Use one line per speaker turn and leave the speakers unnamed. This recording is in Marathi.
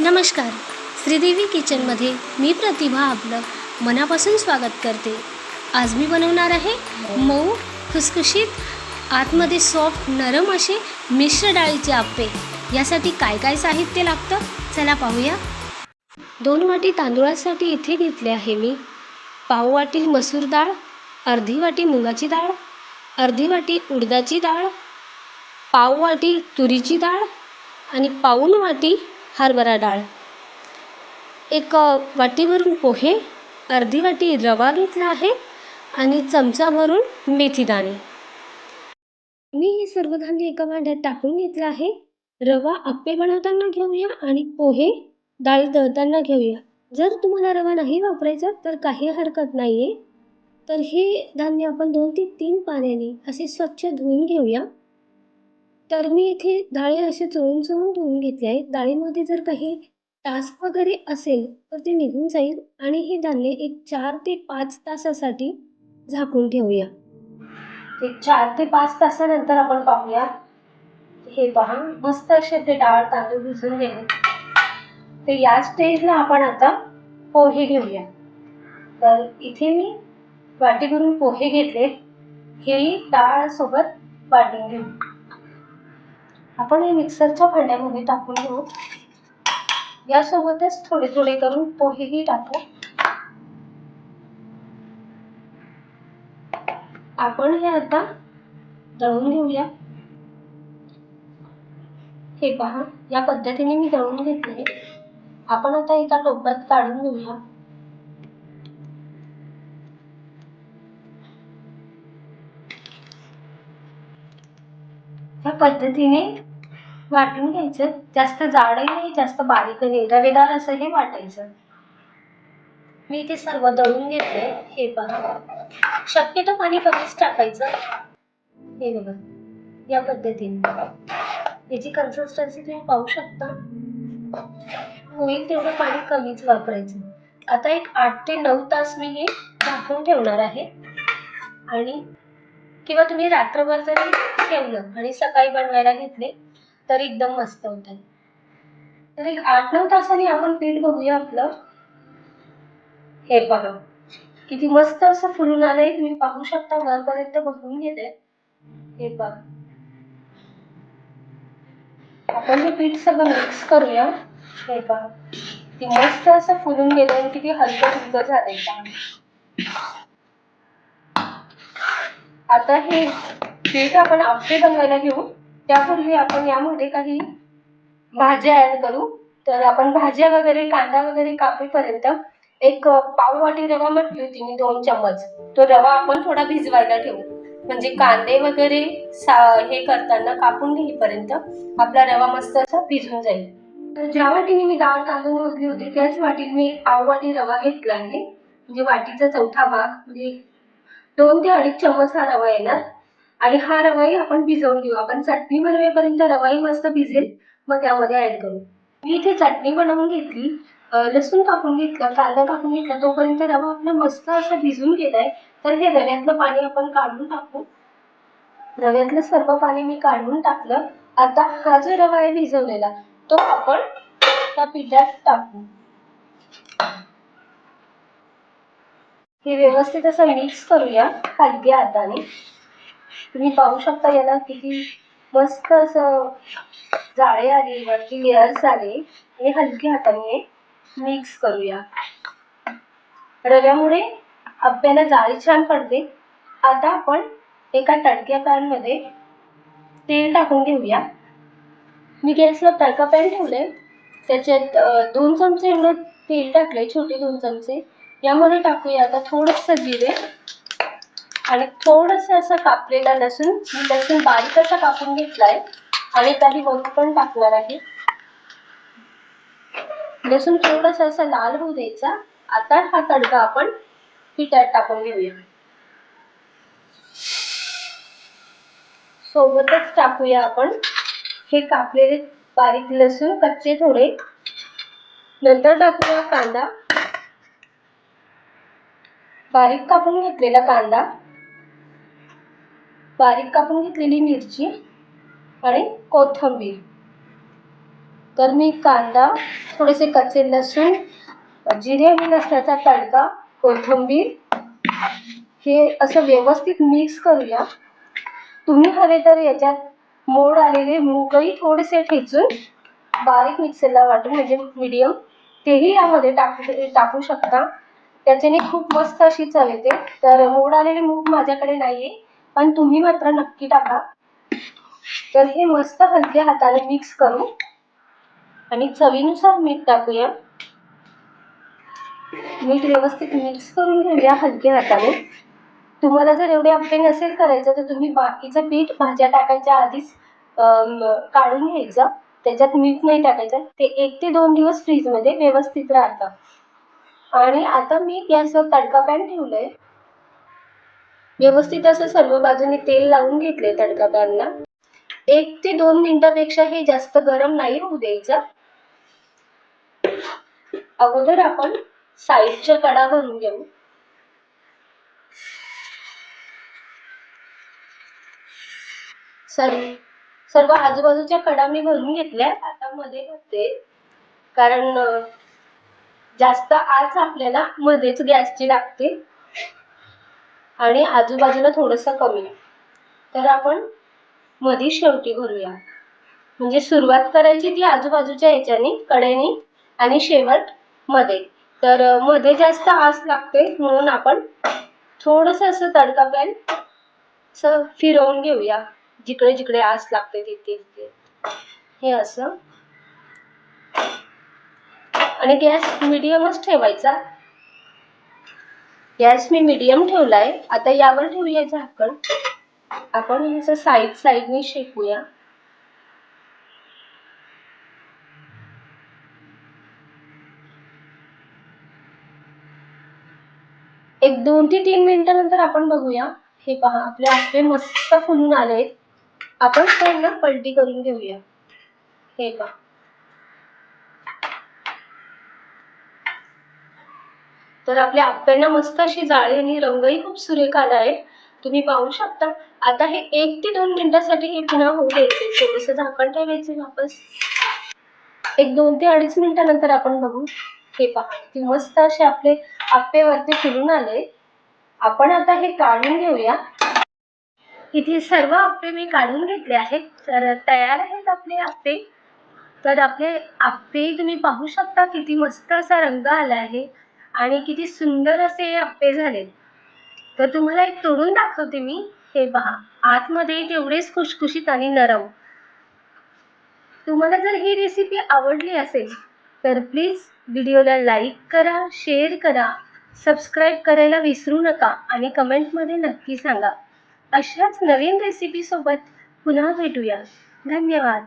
नमस्कार. श्रीदेवी किचनमध्ये मी प्रतिभा आपलं मनापासून स्वागत करते. आज मी बनवणार आहे मऊ खुसखुशीत आतमध्ये सॉफ्ट नरम असे मिश्र डाळीचे आप्पे. यासाठी काय काय साहित्य लागतं? चला पाहूया. दोन वाटी तांदूळासाठी इथे घेतले आहे मी पाव वाटी मसूर डाळ अर्धी वाटी मुगाची डाळ अर्धी वाटी उडदाची डाळ पाव वाटी तुरीची डाळ आणि पाऊन वाटी हरभरा डाळ. एक वाटीभरून पोहे अर्धी वाटी रवा घेतला आहे आणि चमचा भरून मेथीदाणे मी हे सर्व धान्य एका भांड्यात टाकून घेतलं आहे. रवा आप्पे बनवताना घेऊया आणि पोहे डाळ दळताना घेऊया. जर तुम्हाला रवा नाही वापरायचा तर काही हरकत नाही आहे तर हे धान्य आपण दोन ते तीन पाण्याने असे स्वच्छ धुवून घेऊया. तर मी इथे डाळी असे चोळून चोळून धुवून घेतले आहेत डाळीमध्ये जर काही टास्क वगैरे असेल तर ते निघून जाईल आणि हे धान्य एक चार ते पाच तासासाठी झाकून ठेवूया. एक चार ते पाच तासानंतर आपण पाहूया. हे पहा मस्त असे ते डाळ तांदूळ भिजून गेले. तर या स्टेजला आपण आता पोहे घेऊया. तर इथे मी वाटी करून पोहे घेतले. हे डाळ सोबत वाटून घेऊ. आपण हे मिक्सरच्या भांड्यामध्ये टाकून घेऊ. यासोबतच थोडे थोडे करून पोहेही टाकू. आपण हे आता दळून घेऊया. हे पहा या पद्धतीने मी दळून घेतले आपण आता एका टोपात काढून घेऊया. पद्धतीने वाटून घ्यायचं. जास्त जाडही नाही जास्त बारीकही नाही. रवेदार असं हे वाटायचं. मी ते सर्व दळून घेतले. हे पहा. शक्यतो पाणी कमीच टाकायचं. हे बघा. या पद्धतीने. याची कन्सिस्टन्सी तुम्ही पाहू शकता. होईल तेवढं पाणी कमीच वापरायचं. आता एक आठ ते नऊ तास मी हे झाकून ठेवणार आहे. आणि किंवा तुम्ही रात्रभर जरी ठेवलं आणि सकाळी बनवायला घेतले तर एकदम मस्त होतात तर एक आठ नऊ तासांनी आपण पीठ बघूया आपलं. हे बघा. किती मस्त असं फुलून आलंय. तुम्ही पाहू शकता. वरपर्यंत बघून घेते. हे बघा. आपण हे पीठ सगळं मिक्स करूया. हे पहा किती मस्त असं फुलून गेलं आणि किती हलकं फुलकं झालंय पहा आता हे पीठ आपण आप्पे बनवायला घेऊ त्यापूर्वी आपण यामध्ये काही भाज्या ऍड करू. तर आपण भाज्या वगैरे कांदा वगैरे कापेपर्यंत एक पाव वाटी रवा म्हटली होती मी दोन चम्मच. तो रवा आपण थोडा भिजवायला ठेवू. म्हणजे कांदे वगैरे सा हे करताना कापून घेईपर्यंत आपला रवा मस्त असा भिजून जाईल. तर ज्या वाटीने मी डाळ तांदूळ मोजली होती त्याच वाटीने मी पाव वाटी रवा घेतला आहे. म्हणजे वाटीचा चौथा भाग म्हणजे दोन ते अडीच चम्मच हा रवा येणार. आणि हा रवाही आपण भिजवून घेऊ. आपण चटणी बनवेपर्यंत रवाही मस्त भिजेल. मग त्यामध्ये ऍड करू. मी इथे चटणी बनवून घेतली. लसूण कापून घेतलं कांदा कापून घेतला. तोपर्यंत रवा आपला मस्त असा भिजून गेलाय तर हे रव्यातलं पाणी आपण काढून टाकू. रव्यातलं सर्व पाणी मी काढून टाकलं. आता हा जो रवा आहे भिजवलेला तो आपण त्या पिठात टाकू. हे व्यवस्थित असं मिक्स करूया हलक्या हाताने. तुम्ही पाहू शकता याला किती मस्त असं जाळे आले वरती लेअर्स आले. हे हलक्या हाताने मिक्स करूया. रव्यामुळे आपल्याला जाळी छान पडते. आता आपण एका तडक्या पॅनमध्ये तेल टाकून घेऊया. मी गॅसला तडका पॅन ठेवले त्याच्यात दोन चमचे एवढं तेल टाकले छोटे दोन चमचे. यामध्ये टाकूया आता थोडंसं जिरे. आणि थोडस असं कापलेला लसूण मी लसूण बारीक असा कापून घेतलाय. आणि काही वरून पण टाकणार आहे. लसूण थोडस असं लाल होऊ द्यायचा. आता हा तडका आपण पिठात टाकून घेऊया. सोबतच टाकूया आपण हे कापलेले बारीक लसूण कच्चे थोडे. नंतर टाकूया कांदा. बारीक कापून घेतलेला कांदा बारीक कापून घेतलेली मिरची आणि कोथिंबीर. तर मी कांदा थोडेसे कच्चे लसूण जिरे आणि लसणाचा तडका कोथिंबीर हे असं व्यवस्थित मिक्स करूया. तुम्ही हवे तर याच्यात मोड आलेले मूगही थोडेसे ठेचून बारीक मिक्सरला वाटून म्हणजे मीडियम तेही यामध्ये टाकू टाकू शकता. त्याच्याने खूप मस्त अशी चव येते. तर मोड आलेले मूग माझ्याकडे नाहीये पण तुम्ही मात्र नक्की टाका. तर हे मस्त हलक्या हाताने मिक्स करू. आणि चवीनुसार मीठ टाकूया. मीठ व्यवस्थित मिक्स करून घेऊया हलक्या हाताने. तुम्हाला जर एवढे आपले नसेल करायचं तर तुम्ही बाकीचं पीठ भाज्या टाकायच्या आधीच काढून घ्यायचं. त्याच्यात मीठ नाही टाकायचं. ते एक ते दोन दिवस फ्रीजमध्ये व्यवस्थित राहतं. आणि आता मी गॅसवर तडका पॅन ठेवलंय. व्यवस्थित असं सर्व बाजूने तेल लावून घेतलंय तडका पॅनला. एक ते दोन मिनिटापेक्षा हे जास्त गरम नाही होऊ द्यायचं. अगोदर आपण साईडच्या कडा भरून घेऊ. सर्व सर्व आजूबाजूच्या कडा मी भरून घेतल्या. आता मध्ये भरते. कारण जास्त आज आपल्याला मध्येच गॅसची लागते आणि आजूबाजूला थोडस कमी. तर आपण मध्ये शेवटी भरूया. म्हणजे सुरुवात करायची ती आजूबाजूच्या ह्याच्याने कडेने आणि शेवटमध्ये. तर मध्ये जास्त आस लागते म्हणून आपण थोडस असं तडका पॅन असं फिरवून घेऊया. जिकडे जिकडे आस लागते तिथे तिथे. हे असं. आणि गॅस मिडियमच ठेवायचा. गॅस मी मिडियम ठेवलाय. आता यावर ठेवूया झाकण. आपण हे साईड साईडने शेकूया. एक दोन ते तीन मिनिटानंतर आपण बघूया. हे पहा आपले आप्पे मस्त फुलून आलेत. आपण त्यांना पलटी करून घेऊया. हे पहा. तर आपल्या आप्यांना मस्त अशी जाळी आणि रंगही खूप सुरेख आला आहे. तुम्ही पाहू शकता. आता हे एक ते दोन मिनिटासाठी हे पुन्हा होऊ द्यायचे. थोडंसं झाकण ठेवायचे वापस. एक दोन ते अडीच मिनिटानंतर आपण बघू. हे पहा ती मस्त असे आपले आप्पेवरती फिरून आले. आपण आता हे काढून घेऊया. इथे सर्व आप्पे मी काढून घेतले आहेत. तर तयार आहेत आपले आप्पे. तर आपले आप्पे तुम्ही पाहू शकता किती मस्त असा रंग आला आहे. आणि किती सुंदर असे हे आप्पे झाले तर तुम्हाला एक तोडून दाखवते मी. हे पहा आतमध्ये तेवढेच खुशखुशीत आणि नरम. तुम्हाला जर ही रेसिपी आवडली असेल तर प्लीज व्हिडिओला लाईक करा शेअर करा सबस्क्राईब करायला विसरू नका आणि कमेंटमध्ये नक्की सांगा. अशाच नवीन रेसिपीसोबत पुन्हा भेटूया. धन्यवाद.